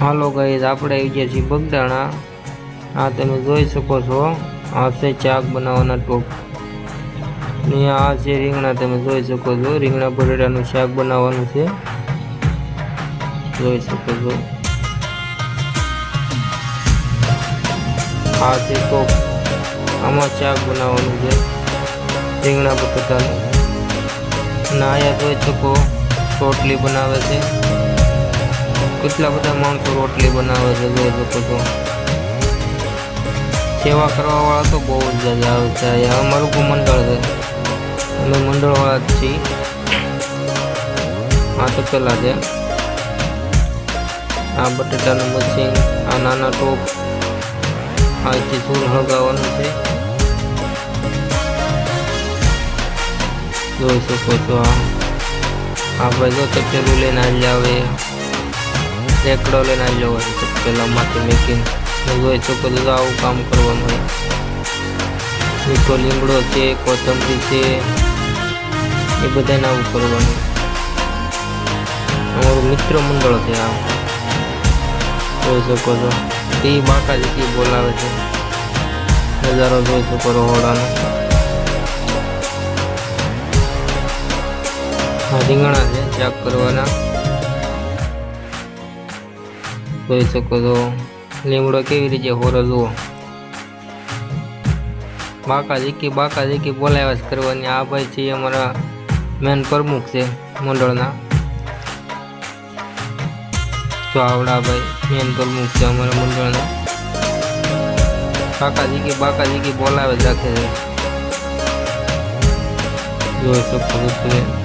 Hello guys આપણે આવી ગયા છીએ બગદાણા. આ તમે જોઈ શકો છો, આ છે ચાક બનાવવાના ટોપ. ને આ છે રીંગણા, તમે જોઈ શકો છો, રીંગણા બટેટાનું શાક બનાવવાનું છે. જોઈ શકો છો. આ છે ટોપ, આમાં શાક બનાવવાનું છે, રીંગણા બટેટાનું. અને અહીંયા જોઈ શકો, રોટલી બનાવે છે. કેટલા બધા માણસો રોટલી બનાવે છે, જોઈ શકો છો. સેવા કરવા વાળા તો બહુ જ આવે છે. અમારું પણ મંડળ છે. અમે મંડળ વાળા જ છીએ. આ તો પેલા છે. આ બટેટાનું મશીન, આ નાના ટોપ અહીંથી સૂર હળગાવવાનું છે. જોઈ શકો છો આ. આ ભાઈ જો તપેલું લઈને આવી આવે રેકડો લઈને આવી જવાનું તો પેલા માથે મેકીને જોઈ શકો છો તો આવું કામ કરવાનું હોય. મીઠો લીમડો છે, કોથમરી છે, એ બધાને આવું કરવાનું. અમારું મિત્ર મંડળ છે આમ જોઈ શકો છો. એ જેથી બોલાવે છે. નજારો જોઈ શકો રહોડાનો આ રીંગણા છે, ચેક કરવાના. જોઈ શકો છો. લીમડો કેવી રીતે હોરો જુઓ. બાકા જીકી બાકા જીકી બોલાવ્યા જ કરવાની. આ ભાઈ છે અમારા મેન પ્રમુખ છે મંડળના. ચાવડા ભાઈ મેન પ્રમુખ છે અમારા મંડળના. કાકા જીકી બાકા જીકી બોલાવે જ રાખે છે. જોઈ શકો છો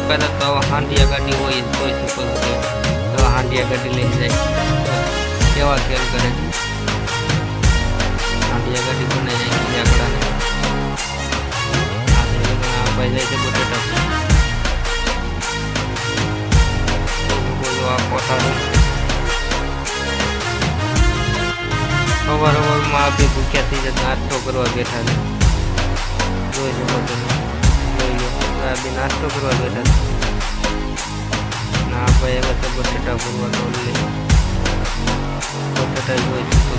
એકાદ તો હાંડિયા ગાડી હોય તો જોઈ શકો તો હાંડિયા ગાડી લઈ જાય. કેવા ખેલ કરે? હાંડિયા ગાડી બનાવી જાય લાકડાને ભાઈ જાય છે બટેટા બોલો આ પોતાનું સવાર સવારમાં આપણે ભૂખ્યા થઈ જતા? આટલો કરવા બેઠા છે. જોઈ શકો તમે બી નાસ્તો કરવા બેઠા ના ભાઈ, હવે તો બટેટા ભરવાનો લે બટેટા જોઈ શકો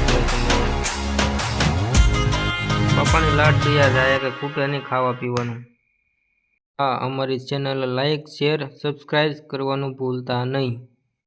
પપ્પાની લાડ જાય કે ખૂટે નહીં ખાવા પીવાનું. હા, અમારી ચેનલ લાઈક શેર સબસ્ક્રાઈબ કરવાનું ભૂલતા નહીં.